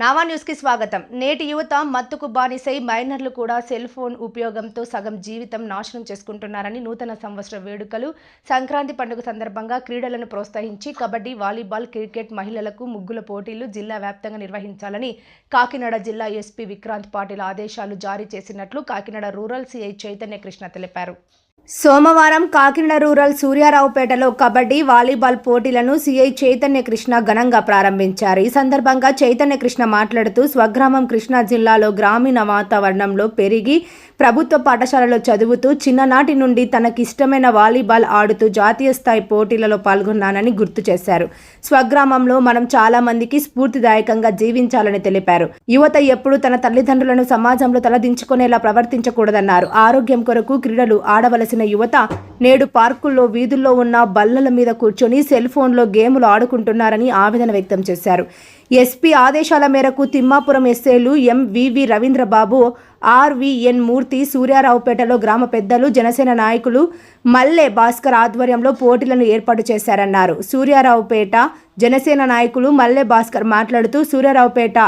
నావా న్యూస్కి స్వాగతం. నేటి యువత మత్తుకు బానిసై మైనర్లు కూడా సెల్ ఫోన్ ఉపయోగంతో సగం జీవితం నాశనం చేసుకుంటున్నారని నూతన సంవత్సర వేడుకలు సంక్రాంతి పండుగ సందర్భంగా క్రీడలను ప్రోత్సహించి కబడ్డీ వాలీబాల్ క్రికెట్ మహిళలకు ముగ్గుల పోటీలు జిల్లా వ్యాప్తంగా నిర్వహించాలని కాకినాడ జిల్లా ఎస్పీ విక్రాంత్ పాటిల్ ఆదేశాలు జారీ చేసినట్లు కాకినాడ రూరల్ సిఐ చైతన్య కృష్ణ తెలిపారు. సోమవారం కాకినాడ రూరల్ సూర్యారావుపేటలో కబడ్డీ వాలీబాల్ పోటీలను సీఐ చైతన్య కృష్ణ ఘనంగా ప్రారంభించారు. ఈ సందర్భంగా చైతన్య కృష్ణ మాట్లాడుతూ స్వగ్రామం కృష్ణా జిల్లాలో గ్రామీణ వాతావరణంలో పెరిగి ప్రభుత్వ పాఠశాలలో చదువుతూ చిన్ననాటి నుండి తనకిష్టమైన వాలీబాల్ ఆడుతూ జాతీయ స్థాయి పోటీలలో పాల్గొన్నానని గుర్తు చేశారు. స్వగ్రామంలో మనం చాలా మందికి స్ఫూర్తిదాయకంగా జీవించాలని తెలిపారు. యువత ఎప్పుడు తన తల్లిదండ్రులను సమాజంలో తలదించుకునేలా ప్రవర్తించకూడదన్నారు. ఆరోగ్యం కొరకు క్రీడలు ఆడవలసిన యువత నేడు పార్కుల్లో వీధుల్లో ఉన్న బల్లల మీద కూర్చొని సెల్ ఫోన్లో గేములు ఆడుకుంటున్నారని ఆవేదన వ్యక్తం చేశారు. ఎస్పీ ఆదేశాల మేరకు తిమ్మాపురం ఎస్ఏలు ఎంవివి రవీంద్రబాబు ఆర్వీఎన్ మూర్తి సూర్యారావుపేటలో గ్రామ పెద్దలు జనసేన నాయకులు మల్లె భాస్కర్ ఆధ్వర్యంలో పోటీలను ఏర్పాటు చేశారన్నారు. సూర్యారావుపేట జనసేన నాయకులు మల్లె భాస్కర్ మాట్లాడుతూ సూర్యారావుపేట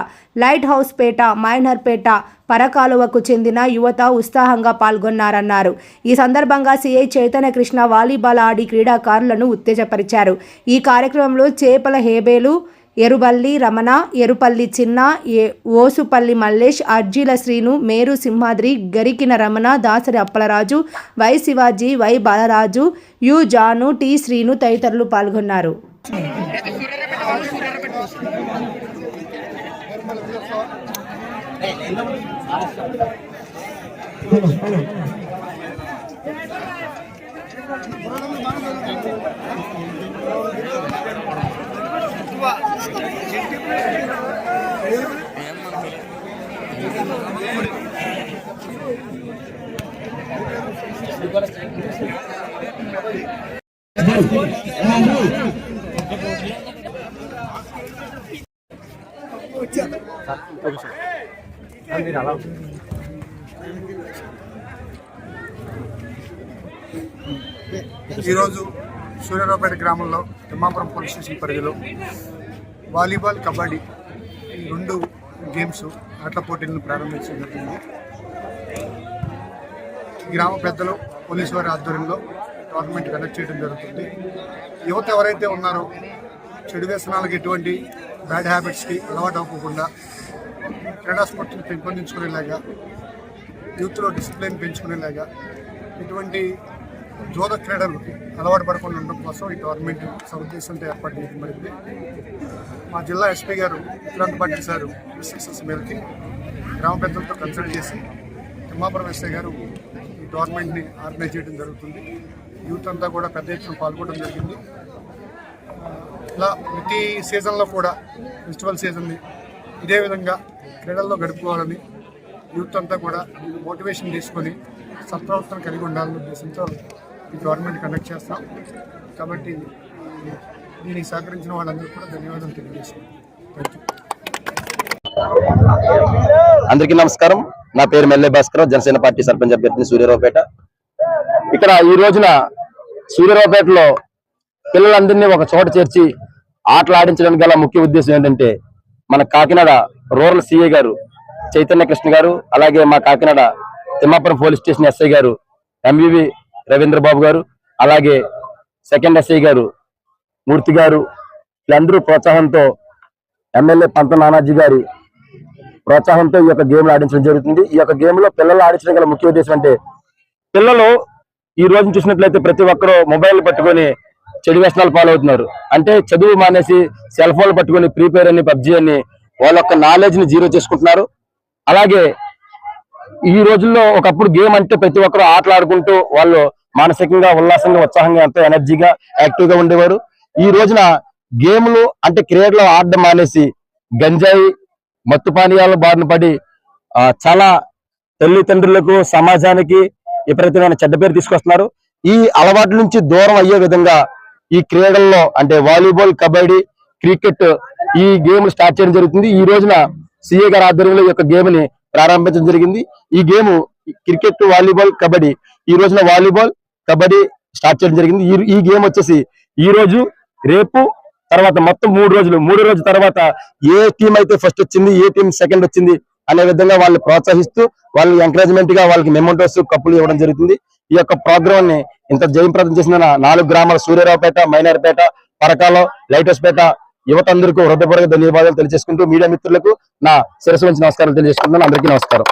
లైట్ హౌస్ పేట మైనర్పేట పరకాలువకు చెందిన యువత ఉత్సాహంగా పాల్గొన్నారన్నారు. ఈ సందర్భంగా సిఐ చైతన్య కృష్ణ వాలీబాల్ ఆడి క్రీడాకారులను ఉత్తేజపరిచారు. ఈ కార్యక్రమంలో చేపల హేబేలు ఎరుబల్లి రమణ ఎరుపల్లి చిన్న A Osupalli Mallesh Arjila Srinu Meru Simhadri Garikina Ramana Dasari Appalaraju Y Shivaji Y Balaraju U Janu T Srinu తదితరులు పాల్గొన్నారు. ఈరోజు సూర్యారావుపేట గ్రామంలో తిమ్మాపురం పోలీస్ స్టేషన్ పరిధిలో వాలీబాల్ కబడ్డీ రెండు గేమ్స్ ఆటల పోటీలను ప్రారంభించడం జరిగింది. గ్రామ పెద్దలు పోలీసు వారి ఆధ్వర్యంలో టోర్నమెంట్ కండక్ట్ చేయడం జరుగుతుంది. యువత ఎవరైతే ఉన్నారో చెడు వ్యసనాలకు ఎటువంటి బ్యాడ్ హ్యాబిట్స్కి అలవాటు అవ్వకుండా క్రీడా పెంపొందించుకునేలాగా యూత్లో డిసిప్లిన్ పెంచుకునేలాగా ఎటువంటి జోద క్రీడలు అలవాటు పడకుండా ఉండడం కోసం ఈ టోర్నమెంట్ సముద్దేశంతో ఏర్పాటు చేయడం జరిగింది. మా జిల్లా ఎస్పీ గారు విక్రాంత్ పాటిల్ సార్ ఇన్స్ట్రక్షన్స్ మేరకి గ్రామ పెద్దలతో కన్సల్ట్ చేసి తిమ్మాపురం ఎస్ఐ గారు ఈ టోర్నమెంట్ని ఆర్గనైజ్ చేయడం జరుగుతుంది. యూత్ అంతా కూడా పెద్ద ఎత్తున పాల్గొనడం జరిగింది. ఇలా ప్రతి సీజన్లో కూడా ఫెస్టివల్ సీజన్ని ఇదే విధంగా క్రీడల్లో గడుపుకోవాలని యూత్ అంతా కూడా మోటివేషన్ తీసుకొని సత్ప్రవర్తన కలిగి ఉండాలనే ఉద్దేశంతో ఈ గవర్నమెంట్ కండక్ట్ చేస్తాం. కాబట్టి దీనికి సహకరించిన వాళ్ళందరూ కూడా ధన్యవాదాలు తెలియజేస్తాం అందరికీ నమస్కారం. నా పేరు మెల్లె భాస్కర్ జనసేన పార్టీ సర్పంచ్ అభ్యర్థిని సూర్యరావుపేట. ఇక్కడ ఈ రోజున సూర్యరావుపేటలో పిల్లలందరినీ ఒక చోట చేర్చి ఆటలు ఆడించడానికి గల ముఖ్య ఉద్దేశం ఏంటంటే మన కాకినాడ రూరల్ సిఐ గారు చైతన్య కృష్ణ గారు అలాగే మా Kakinada Thimmapuram police station SI garu ఎంబీబీ Ravindra బాబు గారు అలాగే సెకండ్ ఎస్ఐ గారు మూర్తి గారు వీళ్ళందరూ ప్రోత్సాహంతో ఎమ్మెల్యే పంత నానాజీ గారి ప్రోత్సాహంతో ఈ యొక్క గేమ్లు ఆడించడం జరుగుతుంది. ఈ యొక్క గేమ్లో పిల్లలు ఆడించడం గల ముఖ్య ఉద్దేశం అంటే పిల్లలు ఈ రోజు చూసినట్లయితే ప్రతి ఒక్కరూ మొబైల్ పట్టుకొని చెడు వ్యసనాలు పాలవుతున్నారు. అంటే చదువు మానేసి సెల్ ఫోన్లు పట్టుకొని ఫ్రీ ఫైర్ అని పబ్జి అని వాళ్ళ యొక్క నాలెడ్జ్ని జీరో చేసుకుంటున్నారు. అలాగే ఈ రోజుల్లో ఒకప్పుడు గేమ్ అంటే ప్రతి ఒక్కరు ఆటలు ఆడుకుంటూ వాళ్ళు మానసికంగా ఉల్లాసంగా ఉత్సాహంగా ఎంతో ఎనర్జీగా యాక్టివ్గా ఉండేవారు. ఈ రోజున గేమ్లు అంటే క్రీడలు ఆడడం మానేసి గంజాయి మత్తు పానీయాల బారిన పడి చాలా తల్లిదండ్రులకు సమాజానికి విపరీతమైన చెడ్డ పేరు తీసుకొస్తున్నారు. ఈ అలవాటు నుంచి దూరం అయ్యే విధంగా ఈ క్రీడల్లో అంటే వాలీబాల్ కబడ్డీ క్రికెట్ ఈ గేమ్ స్టార్ట్ చేయడం జరుగుతుంది. ఈ రోజున సిఏ గారి ఆధ్వర్యంలో ఈ యొక్క గేమ్ని ప్రారంభించడం జరిగింది. ఈ గేమ్ క్రికెట్ వాలీబాల్ కబడ్డీ. ఈ రోజున వాలీబాల్ కబడ్డీ స్టార్ట్ చేయడం జరిగింది. ఈ- ఈ గేమ్ వచ్చేసి ఈ రోజు రేపు తర్వాత మొత్తం మూడు రోజులు. మూడు రోజుల తర్వాత ఏ టీం అయితే ఫస్ట్ వచ్చింది ఏ టీం సెకండ్ వచ్చింది అనే విధంగా వాళ్ళు ప్రోత్సహిస్తూ వాళ్ళు ఎంకరేజ్మెంట్గా వాళ్ళకి మెమోటోస్ కప్పులు ఇవ్వడం జరుగుతుంది. ఈ యొక్క ప్రోగ్రామ్ని ఇంత జయప్రదం చేసిన నాలుగు గ్రామాల సూర్యరావుపేట మైనార్పేట పరకాల పేట యువత అందరికీ హృదయపూర్వక ధన్యవాదాలు తెలియజేసుకుంటూ మీడియా మిత్రులకు నా శిరస్సు నుంచి నమస్కారాలు తెలియజేసుకుంటున్నాను. అందరికీ నమస్కారం.